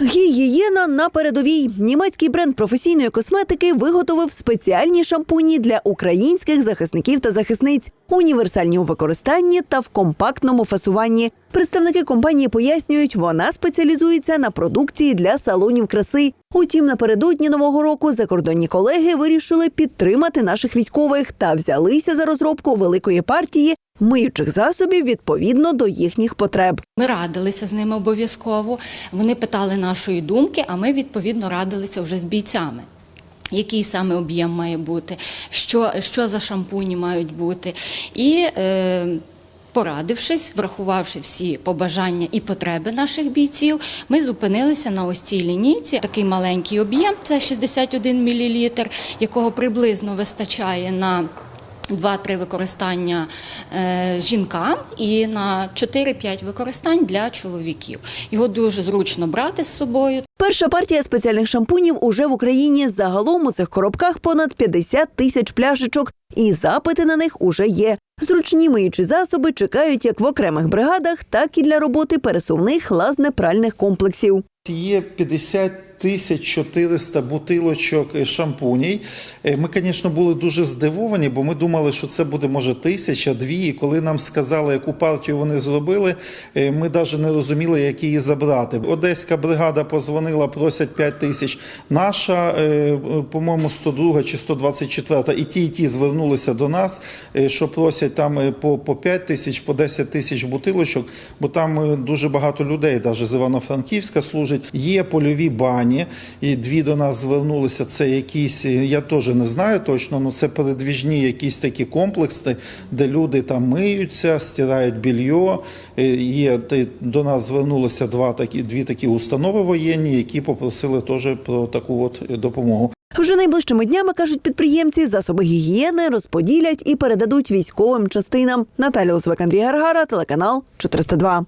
Гігієна на передовій. Німецький бренд професійної косметики виготовив спеціальні шампуні для українських захисників та захисниць, універсальні у використанні та в компактному фасуванні. Представники компанії пояснюють, вона спеціалізується на продукції для салонів краси. Утім, напередодні нового року закордонні колеги вирішили підтримати наших військових та взялися за розробку великої партії миючих засобів відповідно до їхніх потреб. Ми радилися з ними обов'язково. Вони питали нашої думки, а ми відповідно радилися вже з бійцями. Який саме об'єм має бути, що, що за шампуні мають бути. І е, порадившись, врахувавши всі побажання і потреби наших бійців, ми зупинилися на ось цій лінійці. Такий маленький об'єм це 61 мл, якого приблизно вистачає на 2-3 використання е, жінкам і на 4-5 використань для чоловіків. Його дуже зручно брати з собою. Перша партія спеціальних шампунів уже в Україні. Загалом у цих коробках понад 50 тисяч пляшечок, і запити на них уже є. Зручні миючі засоби чекають як в окремих бригадах, так і для роботи пересувних лазне-пральних комплексів. Є 50 тисяч 400 бутилочок е, шампуній. Е, Ми, звісно, були дуже здивовані, бо ми думали, що це буде може тисяча, дві. І коли нам сказали, яку партію вони зробили, е, ми навіть не розуміли, як її забрати. Одеська бригада позвонила, просять 5 тисяч. Наша, по-моєму, 102 чи 124, і ті, і ті звернулися до нас, що просять там по, по 5 тисяч, по 10 тисяч бутилочок, бо там дуже багато людей, навіть з Івано-Франківська служить. Є польові бані, і дві до нас звернулися. Це якісь, я теж не знаю точно, але це передвіжні якісь такі комплекси, де люди там миються, стирають більйо. Е, Є до нас звернулися два такі, дві такі установи воєнні, які попросили теж про таку от допомогу. Вже найближчими днями кажуть підприємці, засоби гігієни розподілять і передадуть військовим частинам. Наталя Лосвик, Андрій Гаргара, телеканал 402.